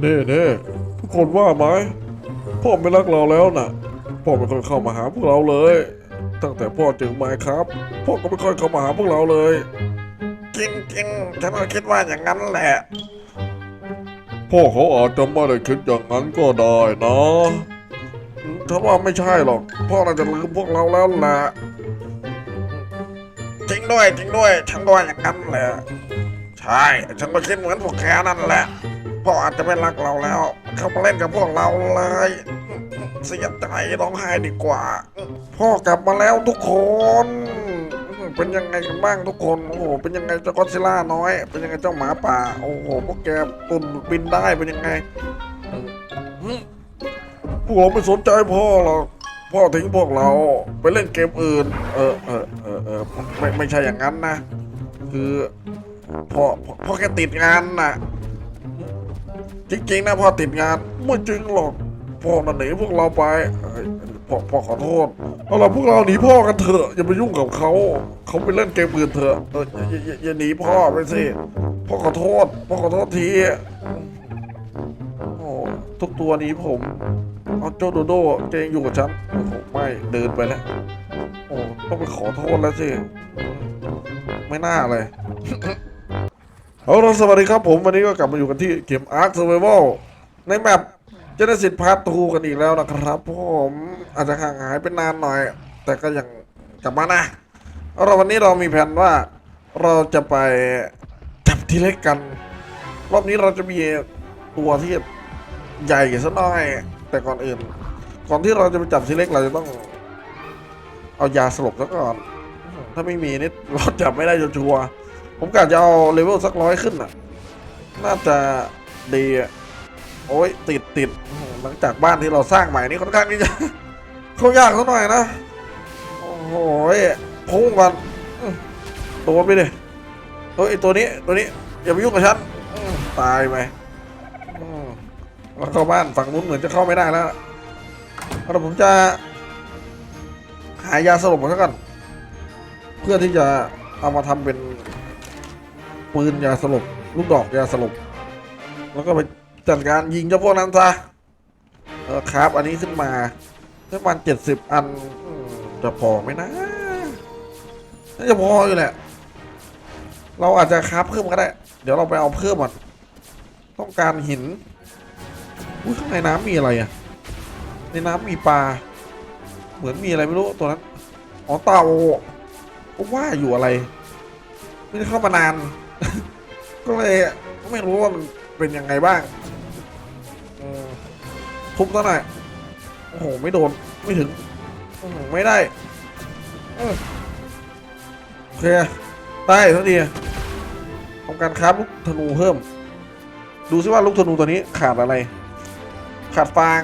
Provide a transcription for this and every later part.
เน่เน่ทุกคนว่าไหมพ่อไม่รักเราแล้วน่ะ พ่อไม่ค่อยเข้ามาหาพวกเราเลย ตั้งแต่พ่อเจอไม้ครับ พ่อก็ไม่ค่อยเข้ามาหาพวกเราเลยจริงจริงๆฉันก็คิดว่าอย่างนั้นแหละ พ่อเขาอาจจะไม่ได้คิดอย่างนั้นก็ได้นะฉันว่าไม่ใช่หรอก พ่อน่าจะลืมพวกเราแล้วแหละจริงด้วยจริงด้วย ฉันก็ว่าอย่างนั้นแหละ ใช่ ฉันก็คิดเหมือนพวกแกนั่นแหละ พ่ออาจจะไม่รักเราแล้ว เขามาเล่นกับพวกเราเลย เสียใจร้องไห้ดีกว่า พ่อกลับมาแล้วทุกคน เป็นยังไงกันบ้างทุกคน โอ้โห เป็นยังไงเจ้ากอดซิล่าน้อย เป็นยังไงเจ้าหมาป่า โอ้โห พวกแกตุนบินได้เป็นยังไง พวกเราไม่สนใจพ่อหรอกพ่อทิ้งพวกเราไปเล่นเกมอื่น เออเออเออเออไม่ไม่ใช่อย่างนั้นนะ คือพ่อพ่อพ่อแค่ติดงานน่ะ จริงๆนะพ่อติดงานไม่จริงหรอกพ่อน่ะหนีพวกเราไปพ่อพ่อขอโทษเอาละพวกเราหนีพ่อกันเถอะอย่าไปยุ่งกับเขาเขาไปเล่นเกมอื่นเถอะเอออย่าอย่าอย่าหนีพ่อไปสิพ่อขอโทษพ่อขอโทษทีโอ้ทุกตัวหนี้ผมเอาเจ้าโดโดแกยังอยู่กับฉันไม่เดินไปแล้วโอ้ต้องไปขอโทษแล้วสิไม่น่าเลย เอาละสวัสดีครับผมวันนี้ก็กลับมาอยู่กันที่เกม Ark Survival ในแมปเจเนสิตพาร์ททูกันอีกแล้วนะครับผมอาจจะห่างหายไปนานหน่อย แต่ก็ยังกลับมานะเอาวันนี้เรามีแผนว่าเราจะไปจับทีเล็กกัน รอบนี้เราจะมีตัวที่ใหญ่สักหน่อย แต่ก่อนอื่น ก่อนที่เราจะไปจับทีเล็กเราจะต้อง เอายาสลบซะก่อน ถ้าไม่มีนี่เราจับไม่ได้จนชัวร์ ผมกะจะเอาเลเวลสักร้อยขึ้นอะ น่าจะดีอะโอ้ยติดติดหลังจากบ้านที่เราสร้างใหม่นี่ค่อนข้างที่จะเข้ายากสักหน่อยนะ โอ้โหพุ่งก่อนอื้อโดนไปเลยเฮ้ยตัวนี้ตัวนี้อย่าไปยุ่งกับฉันตายไปแล้วเข้าบ้านฝั่งนู้นเหมือนจะเข้าไม่ได้แล้วแล้วผมจะหายาสลบมาสักก่อนเพื่อที่จะเอามาทำเป็น ปืนยาสลบลูกดอกยาสลบแล้วก็ไปจัดการยิงเจ้าพวกนั้นซะเออครับ อันนี้ขึ้นมาประมาณเจ็ดสิบอันจะพอไหมนะน่าจะพออยู่แหละ เราอาจจะคราฟเพิ่มก็ได้ เดี๋ยวเราไปเอาเพิ่มก่อนต้องการหินอุ้ยข้างในน้ำมีอะไรอะ ในน้ำมีปลา เหมือนมีอะไรไม่รู้ตัวนั้น อ๋อเต่าว่าอยู่อะไร ไม่ได้เข้ามานาน ก็เลยไม่รู้ว่ามันเป็นยังไงบ้างอืมทุบซะหน่อยโอ้โห ไม่โดน ไม่ถึงอื้อหือไม่ได้อื้อโอเคได้ทันทีทำการคราฟลูกธนูเพิ่ม ดูซิว่าลูกธนูตัวนี้ขาดอะไร ขาดฟาง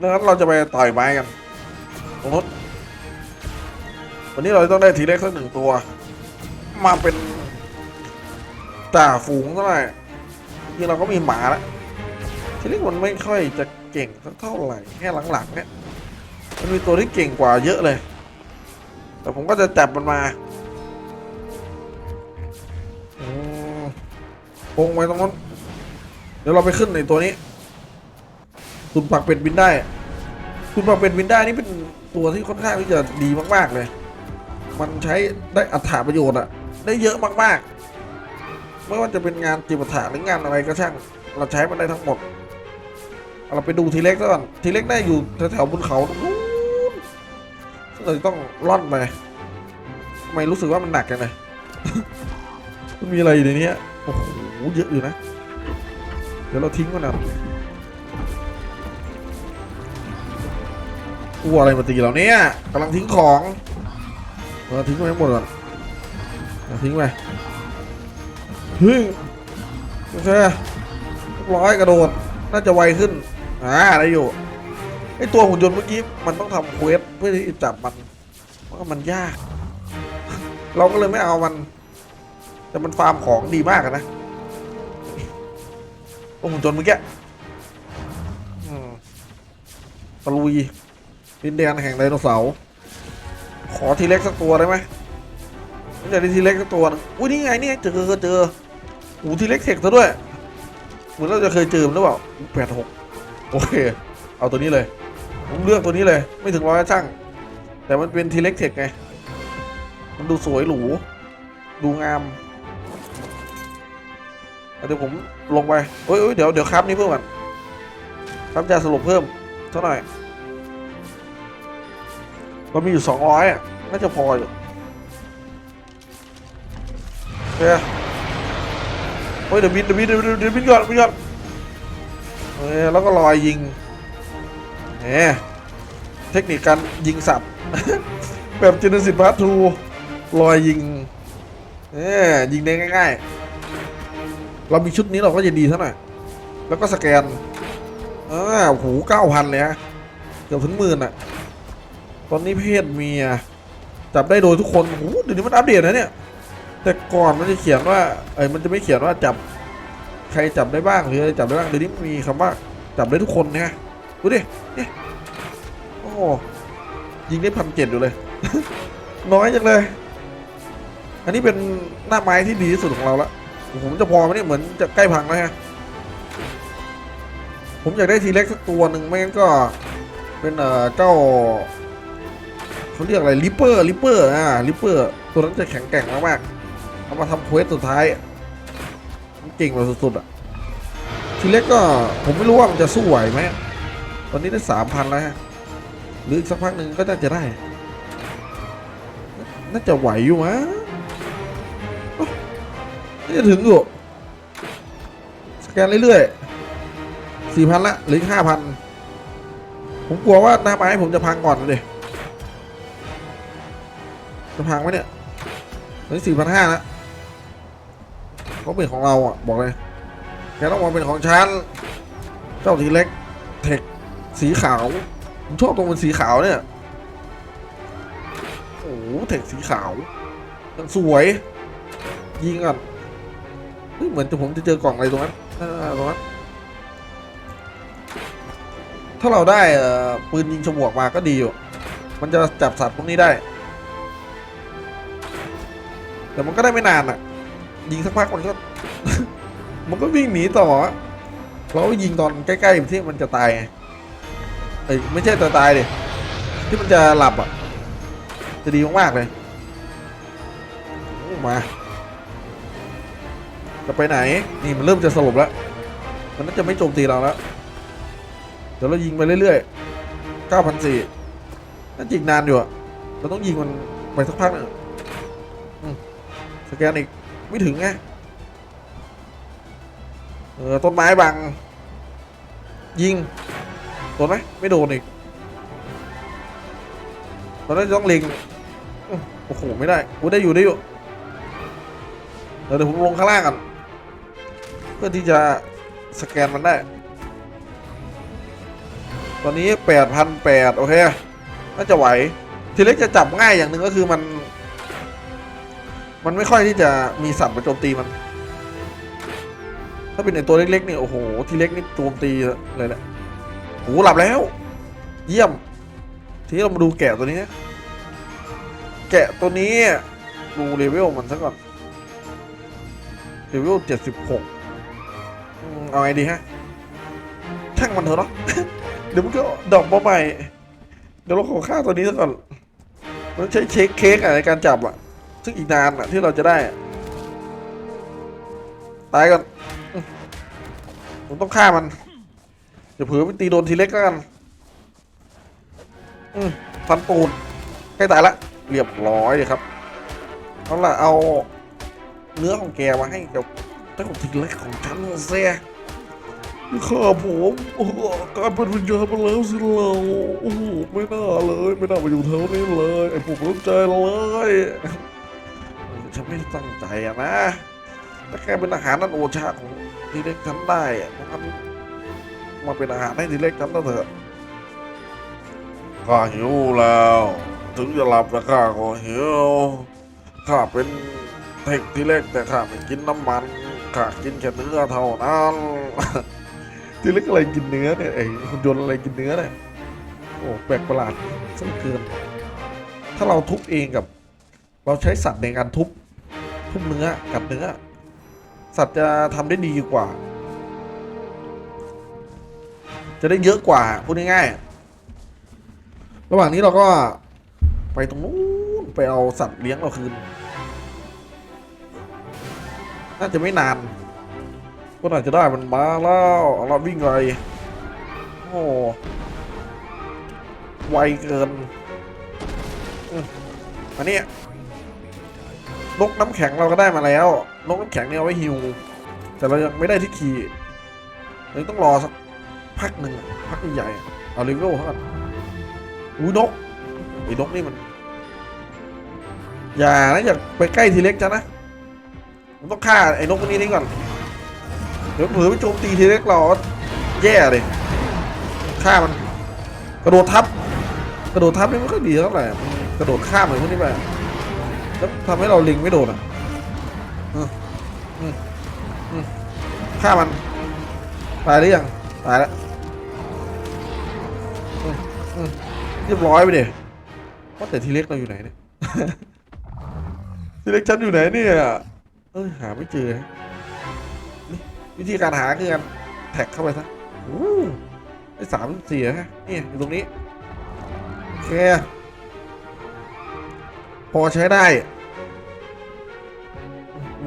ดังนั้นเราจะไปต่อยไม้กันตรงนู้นวันนี้เราต้องได้ทีเล็กสักหนึ่งตัว มาเป็น จ่าฝูงเท่าไหร่ที่เราก็มีหมาแล้วทีเล็กมันไม่ค่อยจะเก่งสักเท่าไหร่แค่หลังๆเนี่ยมันมีตัวที่เก่งกว่าเยอะเลย แต่ผมก็จะจับมันมาอืมพงไว้ตรงนู้นเดี๋ยวเราไปขึ้นในตัวนี้คุณปักเป็ดบินได้คุณปักเป็ดบินได้นี่เป็นตัวที่ค่อนข้างที่จะดีมาก ๆเลย มันใช้ได้อัถประโยชน์อะได้เยอะมากๆ ไม่ว่าจะเป็นงานจิปถะหรืองานอะไรก็ช่าง เราใช้มันได้ทั้งหมด เราไปดูทีเล็กก่อน ทีเล็กได้อยู่แถวๆบนเขาตรงนู้นเราจะต้องล่อนไปทำไมรู้สึกว่ามันหนักกันเลยมันมีอะไรอยู่ในนี้โอ้โห เยอะอยู่นะ เดี๋ยวเราทิ้งมันนะกลัวอะไรมาตีเราเนี่ยกำลังทิ้งของเราทิ้งไปห้หมดก่อนทิ้งไป เฮ้ยโอเคร้อยกระโดด น่าจะไวขึ้น อ่าได้อยู่ ไอตัวหุ่นยนต์เมื่อกี้ มันต้องทำเควสเพื่อที่จะจับมัน เพราะมันยาก เราก็เลยไม่เอามัน แต่มันฟาร์มของดีมากนะตัวหุ่นยนต์เมื่อกี้อืมตะลุยดินแดนแห่งไดโนเสาร์ ขอทีเล็กสักตัวได้ไหมผมอยากได้ทีเล็กสักตัวหนึงอุ้ยนี่ไงนี่ไงเจอเจอ อ้ทีเล็กเทคซะด้วย เหมือนเราจะเคยเจอมันหรือเปล่าแปดหกโอเค เอาตัวนี้เลย ผมเลือกตัวนี้เลย ไม่ถึงร้อยช่าง แต่มันเป็นทีเล็กเทคไง มันดูสวยหรู ดูงาม เดี๋ยวผมลงไปเฮ้ยเดี๋ยวเดี๋ยวครับนี้เพิ่มก่อนครับจะสรุปเพิ่มเท่าไหร่มันมีอยู่สองร้อยอะ น่าจะพออยู่โอเค ฮ้ยเดี๋ยวบินเดี๋ยวบินเดี๋ยวบินเดี๋ยวบินก่อนบินก่อนเฮ้ยแล้วก็ลอยยิงแหมเทคนิคการยิงสับแบบจินสิทธิ์พาร์ททูลอยยิงเอ้ยิงได้ง่าย ๆ เรามีชุดนี้เราก็จะดีเท่าไหร่อยแล้วก็สแกนอ่าโอ้โหเก้าพันเลยฮะเกือบถึงหมื่นอะ ตอนนี้เพศเมียจับได้โดยทุกคนโอ้โหเดี๋ยวนี้มันอัปเดตนะเนี่ย แต่ก่อนมันจะเขียนว่าเอ้ยมันจะไม่เขียนว่าจับใครจับได้บ้างหรืออะไรจับได้บ้างเดี๋ยวนี้มีคำว่าจับได้ทุกคนนะดูดิเนี่ยโอ้ยิงได้พันเจ็ดอยู่เลย น้อยจังเลย อันนี้เป็นหน้าไม้ที่ดีที่สุดของเราละผมจะพอไหมเนี่ยเหมือนจะใกล้พังแล้วฮะผมอยากได้ทีเล็กสักตัวหนึ่งไม่งั้นก็เป็นเอ่อเจ้าเขาเรียกอะไรลิปเปอร์ลิปเปอร์อ่าลิปเปอร์ตัวนั้นจะแข็งแกร่งมากๆ เอามาทำเควสสุดท้ายมันเก่งแบบสุดๆอะ ทีเล็กก็ผมไม่รู้ว่ามันจะสู้ไหวไหมตอนนี้ได้สามพันแล้วฮะหรืออีกสักพักหนึ่งก็น่าจะได้ น่าจะไหวอยู่มั้งน่าจะถึงอยู่สแกนเรื่อยๆสี่พันละหรือห้าพันผมกลัวว่าหน้าไม้ผมจะพังก่อนเลยจะพังไหมเนี่ยตอนนี้สี่พันห้าละ เขาเป็นของเราอะ บอกเลยแกต้องมาเป็นของฉัน เจ้าทีเล็กเทคสีขาว ผมชอบตรงเป็นสีขาวเนี่ย โอ้โหเทคสีขาวยังสวย ยิงก่อนเหมือนจะผมจะเจอกล่องอะไรตรงนั้นตรงนั้น ถ้าเราได้ปืนยิงฉมวกมาก็ดีอยู่ มันจะจับสัตว์พวกนี้ได้ แต่มันก็ได้ไม่นานอะ ยิงสักพักมันก็ มันก็วิ่งหนีต่ออะเราก็ยิงตอนใกล้ๆที่มันจะตายไงเอ้ยไม่ใช่ตัวตายดิที่มันจะหลับอะ จะดีมากๆเลยมา จะไปไหน นี่มันเริ่มจะสลบแล้ว มันน่าจะไม่โจมตีเราแล้วเดี๋ยวเรายิงไปเรื่อยๆ9,400นั่นยิงนานอยู่อะเราต้องยิงมันไปสักพักหนึงสแกนอีก ไม่ถึงไงเออต้นไม้บัง ยิงโดนไหมไม่โดนอีกตอนนั้นต้องเล็งโอ้โหไม่ได้กูได้อยู่ได้อยู่เดี๋ยวเดี๋ยวผมลงข้างล่างกันเพื่อที่จะสแกนมันได้ ตอนนี้แปดพันแปดโอเคน่าจะไหว ทีเล็กจะจับง่ายอย่างหนึ่งก็คือมัน มันไม่ค่อยที่จะมีสัตว์มาโจมตีมัน ถ้าเป็นไอตัวเล็กๆนี่โอ้โห ทีเล็กนี่โจมตีเลยแหละโอ้โหหลับแล้ว เยี่ยม ทีนี้เรามาดูแกะตัวนี้ แกะตัวนี้ ดูเลเวลมันซะก่อนเลเวลเจ็ดสิบหกเอาไงดีฮะช่างมันเถอะเนาะเดี๋ยวมันก็ดอปมาใหม่เดี๋ยวเราขอค่าตัวนี้ซะก่อนมันใช้เช็คเค้กอะในการจับอะ ซึ่งอีกนานอะที่เราจะได้ ตายก่อนผมต้องฆ่ามันเดี๋ยวเผื่อไปตีโดนทีเล็กแล้วกันอืมฟันปูดใกล้ตายละเรียบร้อยเลยครับเอาล่ะเอาเนื้อของแกมาให้กับเจ้าทีเล็กของฉันเสียข้าผมกลารเป็นวิญญาณไปแล้วสิเราโอ้โหไม่น่าเลย ไม่น่ามาอยู่แถวนี้เลยไอ้ผมรู้ใจเลย ไม่ได้ตั้งใจอะนะแต่แค่เป็นอาหารนั่นโอชาของทีเล็กฉันได้อะเพราะงั้นมาเป็นอาหารให้ทีเล็กฉันนะเถอะข้าหิวแล้ว ถึงจะหลับแต่ข้าก็หิวข้าเป็นเทคที่เล็กแต่ข้าไม่กินน้ำมันข้ากินแค่เนื้อเท่านั้นทีเล็กอะไรกินเนื้อเนี่ยไอ้หุ่นยนต์อะไรกินเนื้อเนี่ยโอ้แปลกประหลาดซะเหลือเกิน ถ้าเราทุบเองกับ เราใช้สัตว์ในการทุบ ทุบเนื้อกับเนื้อ สัตว์จะทำได้ดีกว่า จะได้เยอะกว่าพูดง่ายๆระหว่างนี้เราก็ไปตรงนู้นไปเอาสัตว์เลี้ยงเราคืน น่าจะไม่นานก็น่าจะได้มันมาแล้วเราวิ่งไวโอ้ไวเกินอันนี้ นกน้ำแข็งเราก็ได้มาแล้ว นกน้ำแข็งเนี่ยเอาไว้ฮิว แต่เรายังไม่ได้ที่ขี่ยังต้องรอสักพักหนึ่งพักใหญ่เอาเลเวลเท่ากันอุ้ยนกไอ้นกนี่มัน อย่านะอย่าไปใกล้ทีเล็กจ้ะนะมันต้องฆ่าไอ้นกตัวนี้ทิ้งก่อนเดี๋ยวเผื่อไปโจมตีทีเล็กเราแย่เลยฆ่ามัน กระโดดทับ กระโดดทับนี่ไม่ค่อยดีเท่าไหร่กระโดดข้ามเลยพวกนี้ไป ทำให้เราลิงไม่โดนอะฆ่ามัน ตายหรือยัง ตายแล้วเรียบร้อยไปเดี๋ยว่าแต่ทีเล็กเราอยู่ไหนเนี่ยทีเล็กฉันอยู่ไหนเนี่ยเออหาไม่เจอวิธีการหาคือการแท็กเข้าไปซะอู้ได้สามสี่ฮะนี่อยู่ตรงนี้โอเคพอใช้ได้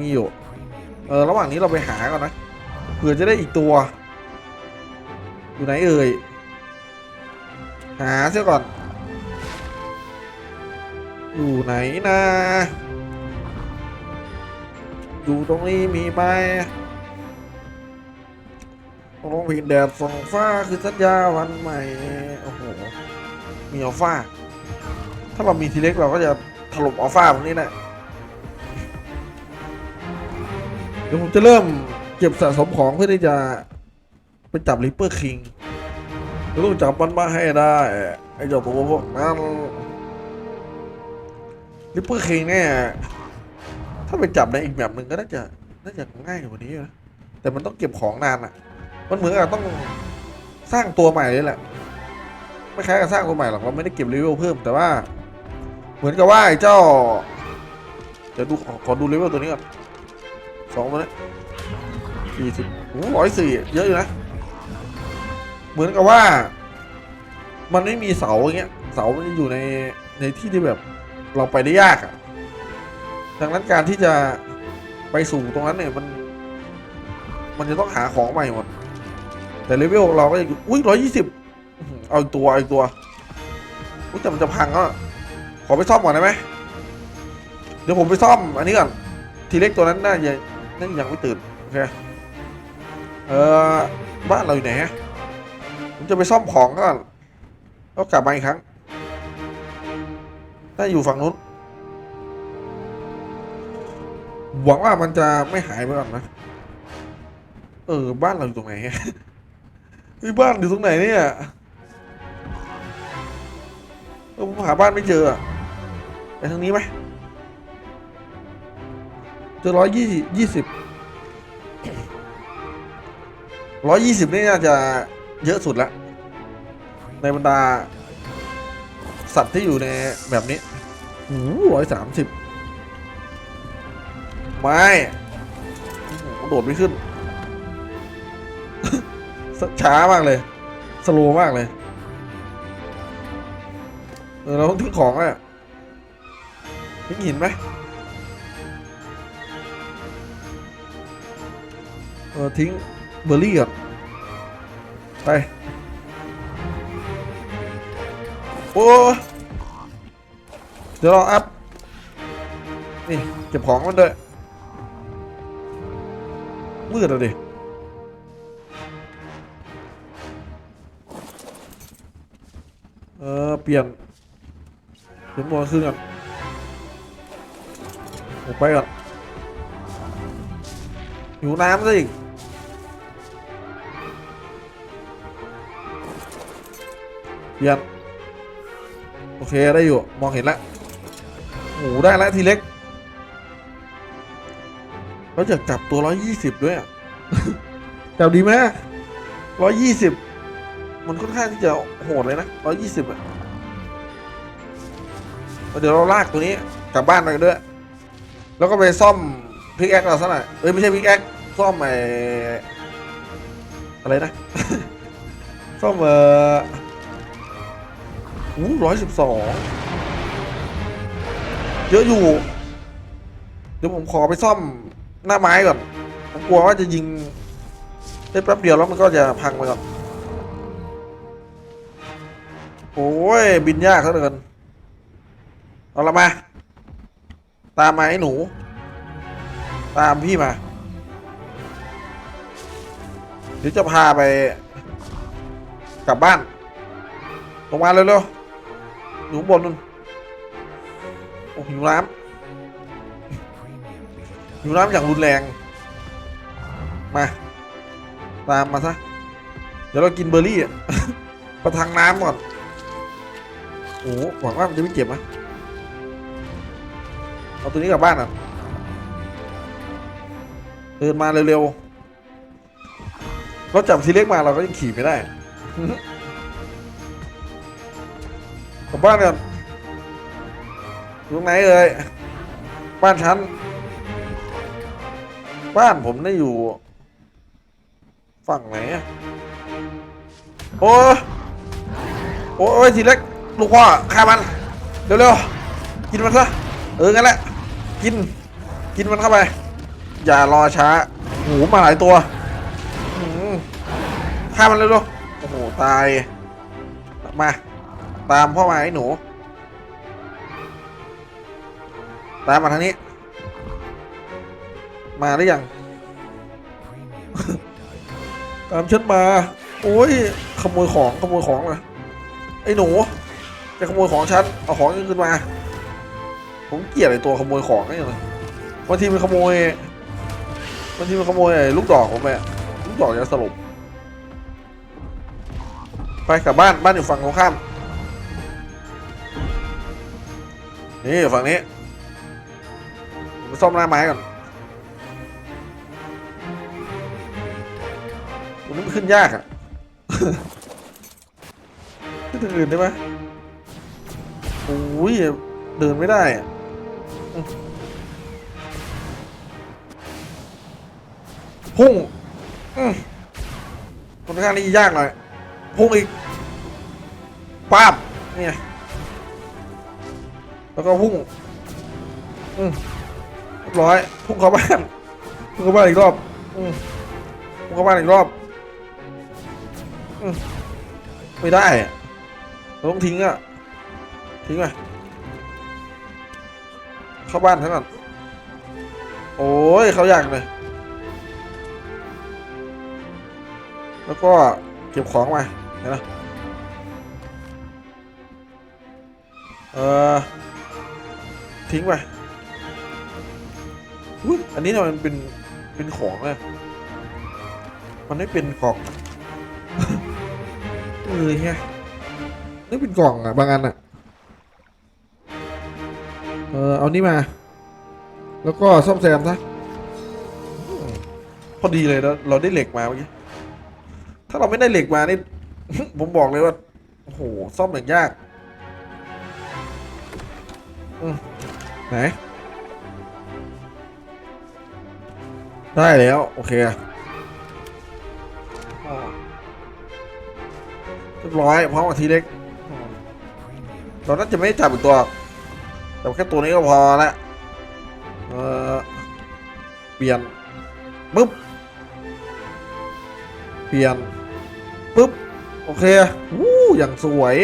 มีอยู่ เออ ระหว่างนี้เราไปหาก่อนนะ เผื่อจะได้อีกตัว อยู่ไหนเอ่ย หาเสียก่อน อยู่ไหนนะ อยู่ตรงนี้มีไหมตรงผิดแดดส่องฟ้าคือสัญญาวันใหม่ โอ้โห มีอัลฟาถ้าเรามีทีเล็กเราก็จะถล่มอัลฟาพวกนี้แหละ เดี๋ยวผมจะเริ่มเก็บสะสมของเพื่อที่จะไปจับริปเปอร์คิงจะต้องจับมันมาให้ได้ไอ้เจ้าตัวพวกนั้นริปเปอร์คิงเนี่ยถ้าไปจับในอีกแบบหนึ่งก็น่าจะน่าจะง่ายกว่านี้นะแต่มันต้องเก็บของนานอะ มันเหมือนกับต้องสร้างตัวใหม่เลยแหละไม่คล้ายกับสร้างตัวใหม่หรอกเราไม่ได้เก็บเลเวลเพิ่มแต่ว่า เหมือนกับว่าไอ้เจ้าเดี๋ยวดูขอขอดูเลเวลตัวนี้ก่อน สองตัวนี้สี่สิบโอ้ร้อยสี่เยอะอยู่นะ เหมือนกับว่า มันไม่มีเสาอย่างเงี้ย เสามันอยู่ในในที่ที่แบบเราไปได้ยากอะดังนั้นการที่จะไปสู่ตรงนั้นเนี่ยมัน มันจะต้องหาของใหม่หมด แต่เลเวลเราก็อยู่อุ้ยร้อยยี่สิบเอาอีกตัวเอาอีกตัวอุ้ยแต่มันจะพังก็ขอไปซ่อมก่อนได้ไหมเดี๋ยวผมไปซ่อมอันนี้ก่อนทีเล็กตัวนั้นน่าจะ น่าจะยังไม่ตื่นโอเคเออบ้านเราอยู่ไหนฮะผมจะไปซ่อมของก่อนแล้วกลับมาอีกครั้งน่าอยู่ฝั่งนู้นหวังว่ามันจะไม่หายไปก่อนนะ เออ บ้านเราอยู่ตรงไหนฮ้ยบ้านอยู่ตรงไหนเนี่ยเออผมหาบ้านไม่เจอไปทางนี้ไหม จอร้อยยี่ยี่สิบร้อยยี่สิบนี่น่าจะเยอะสุดละ ในบรรดา สัตว์ที่อยู่ในแบบนี้โอ้ร้อยสามสิบไม่โอ้โดดไม่ขึ้น ช้ามากเลย สโลมากเลยเออเราต้องทิ้งของอะทิ้งหินไหม เออทิ้งเบอร์รี่ก่อนไปโอ้เดี๋ยวเราอัพนี่เก็บของมันด้วยมืดอะดิเออเปลี่ยนเดี๋ยวมองขึ้นก่อนผมไปก่อนอยู่น้ำซะอีก เปลี่ยนโอเคได้อยู่ มองเห็นแล้วโอ้ได้แล้วทีเล็กเราจะจับตัวร้อยยี่สิบด้วยอะจับดีไหมร้อยยี่สิบมันค่อนข้างที่จะโหดเลยนะร้อยยี่สิบอะเดี๋ยวเราลากตัวนี้กลับบ้านไปกันด้วย แล้วก็ไปซ่อมพิกแอคเราซะหน่อยเอ้ยไม่ใช่พิกแอคซ่อมไอ้อะไรนะ ซ่อมเออ อู้ร้อยสิบสองเยอะอยู่ เดี๋ยวผมขอไปซ่อมหน้าไม้ก่อน ผมกลัวว่าจะยิง ได้แป๊บเดียวแล้วมันก็จะพังไปก่อน โอ้ย บินยากเหลือเกิน เอาละมา ตามมาไอ้หนู ตามพี่มา เดี๋ยวจะพาไปกลับบ้าน ลงมาเร็วๆ อยู่บนนู่นโอ้หิวน้ำหิวน้ำอย่างรุนแรง มา ตามมาซะ เดี๋ยวเรากินเบอร์รี่อะประทังน้ำก่อน โอ้โหหวังว่ามันจะไม่เจ็บนะเอาตัวนี้กลับบ้านอะเดินมาเร็วๆ เราจับทีเล็กมาเราก็ยังขี่ไม่ได้ กลับบ้านกันอยู่ตรงไหนเอ่ยบ้านฉัน บ้านผมได้อยู่ ฝั่งไหนโอ้ยโอ้ยทีเล็กลูกพ่อฆ่ามัน เร็วๆ กินมันซะ เอองั้นแหละ กิน กินมันเข้าไป อย่ารอช้าโอ้โหมาหลายตัวฆ่ามันเร็วๆ โอ้โห ตาย มา ตามพ่อมาไอ้หนู ตามมาทางนี้ มาหรือยัง ตามฉันมา โอ้ย ขโมยของขโมยของเลยไอ้หนู จะขโมยของฉัน เอาของขึ้นมา ผมเกลียดไอ้ตัวขโมยของนี่เลยบางทีมันขโมยบางทีมันขโมยไอ้ลูกดอกผมไปอะลูกดอกจะสลบไปกลับบ้านบ้านอยู่ฝั่งตรงข้าม นี่ฝั่งนี้มไปซ่อมหน้าไม้ก่อนนี้มันขึ้นยากอะขึ้นทางอื่นได้ไหมโอ้ยเดินไม่ได้อะพุ่งคนข้างที่ยากหน่อยพุ่งอีกป้าบเนี่ย แล้วก็พุ่งอืมร้อยพุ่งเข้าบ้านพุ่งเข้าบ้านอีกรอบอืมพุ่งเข้าบ้านอีกรอบอืมไม่ได้เราต้องทิ้งอะทิ้งไปเข้าบ้านทั้งนั้นโอ้ยเขาอยากเลย แล้วก็เก็บของมาเห็นไหมเออ ทิ้งไปอุ๊ยอันนี้ทำไมมันเป็น เป็นของเลยมันไม่เป็นกล่องเออเฮียนี่เป็นกล่องอะบางอันอะเออเอานี่มา แล้วก็ซ่อมแซมซะพอดีเลยเราเราได้เหล็กมาเมื่อกี้ถ้าเราไม่ได้เหล็กมานี่ ผมบอกเลยว่า โอ้โห ซ่อมอย่างยาก อืม ไหน ได้แล้ว โอเคอ๋อเรียบร้อยพร้อมกับทีเล็กอืมเราน่าจะไม่ได้จับอีกตัว แต่แค่ตัวนี้ก็พอละเออเปลี่ยนปึ๊บ เปลี่ยนปึ๊บ โอเค วู้อย่างสวย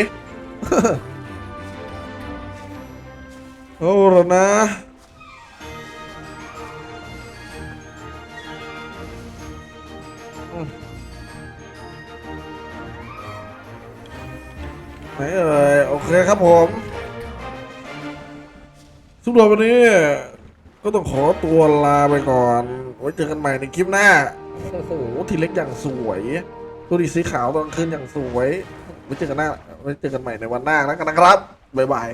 เอาละนะอืมไหนเอ่ยโอเคครับผมสำหรับวันนี้ ก็ต้องขอตัวลาไปก่อน ไว้เจอกันใหม่ในคลิปหน้า โอ้โห ทีเล็กอย่างสวย ตัวดีสีขาวตอนคืนอย่างสวย ไว้เจอกันหน้า ไว้เจอกันใหม่ในวันหน้าแล้วกันนะครับ บ๊ายบาย